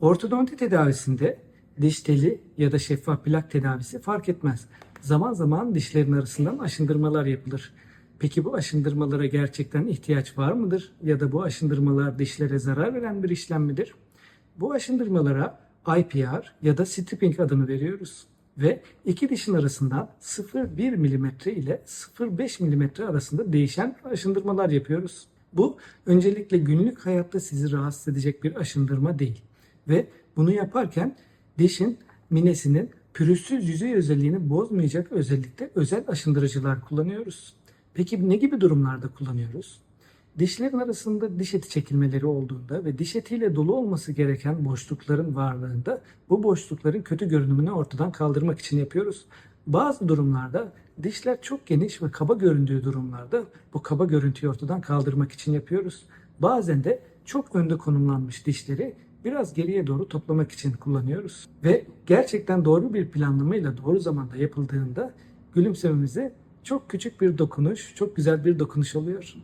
Ortodonti tedavisinde diş teli ya da şeffaf plak tedavisi fark etmez. Zaman zaman dişlerin arasından aşındırmalar yapılır. Peki bu aşındırmalara gerçekten ihtiyaç var mıdır? Ya da bu aşındırmalar dişlere zarar veren bir işlem midir? Bu aşındırmalara IPR ya da stripping adını veriyoruz. Ve iki dişin arasından 0,1 mm ile 0,5 mm arasında değişen aşındırmalar yapıyoruz. Bu öncelikle günlük hayatta sizi rahatsız edecek bir aşındırma değil. Ve bunu yaparken dişin minesinin pürüzsüz yüzey özelliğini bozmayacak özellikle özel aşındırıcılar kullanıyoruz. Peki ne gibi durumlarda kullanıyoruz? Dişlerin arasında diş eti çekilmeleri olduğunda ve diş etiyle dolu olması gereken boşlukların varlığında bu boşlukların kötü görünümünü ortadan kaldırmak için yapıyoruz. Bazı durumlarda dişler çok geniş ve kaba göründüğü durumlarda bu kaba görüntüyü ortadan kaldırmak için yapıyoruz. Bazen de çok önde konumlanmış dişleri biraz geriye doğru toplamak için kullanıyoruz. Ve gerçekten doğru bir planlamayla doğru zamanda yapıldığında gülümsememize çok küçük bir dokunuş, çok güzel bir dokunuş oluyor.